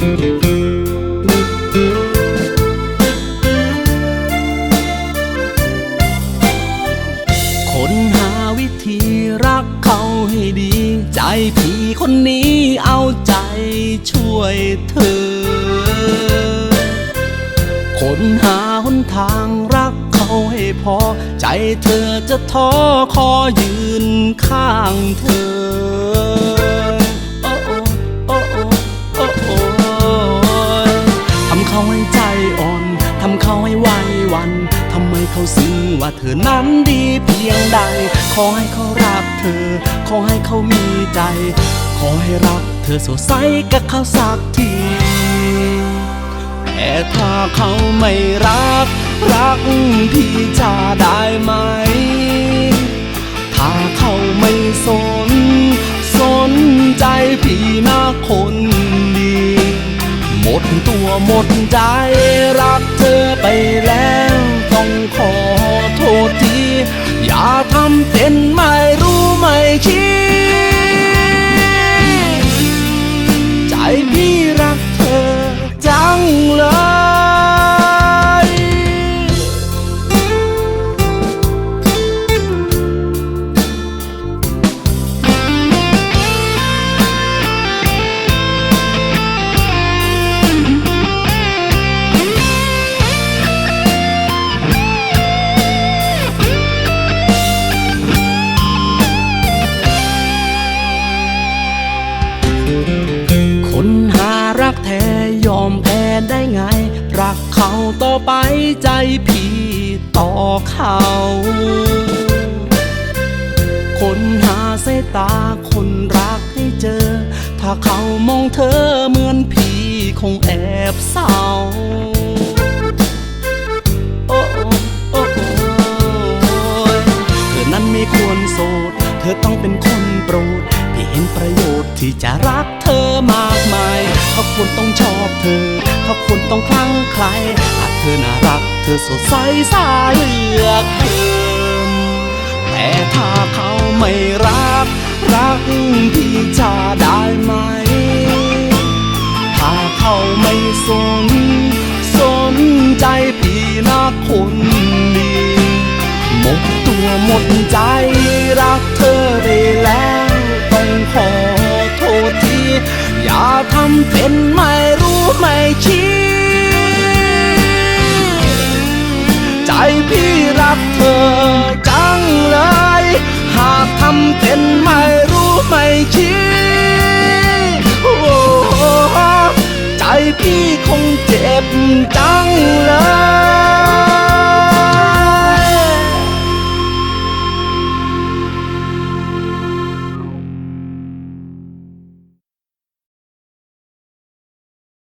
คนหาวิธีรักเขาให้ดี ใจพี่คนนี้เอาใจช่วยเธอ คนหาหนทางรักเขาให้พอ ใจเธอจะท้อขอยืนข้างเธอ เขาให้ใจอ่อน ทำเขาให้ไหววัน ทำไมเขาซึ้งว่าเธอนั้นดีเพียงใด ขอให้เขารักเธอ ขอให้เขามีใจ ขอให้รักเธอสดใสกับเขาสักทีแต่ถ้าเขาไม่รัก รักพี่จะได้ไหม ถ้าเขาไม่สน สนใจพี่นะคนดี หมดตัวหมด ใจรักเธอไปแล้วต้องขอโทษที อย่าทำเป็นไม่รู้ไม่คิด ไง รักเขาต่อไปใจพี่ต่อเขา คนหาสายตาคนรักให้เจอ ถ้าเขามองเธอเหมือนพี่คงแอบเศร้า ที่จะรักเธอมากมาย เขาควรต้องชอบเธอ เขาควรต้องคลั่งใครหากเธอน่ารัก เธอสดใสสายเลือกเกินแต่ถ้าเขาไม่รัก รักพี่จะได้ไหม ถ้าเขาไม่สน สนใจพี่นะคนดีหมดตัวหมดใจรักเธอไปแล้ว อย่าทำเป็นไม่รู้ไม่ชี้ ใจพี่รักเธอจังเลย หากทำเป็นไม่รู้ไม่ชี้โอ้ใจพี่คงเจ็บจัง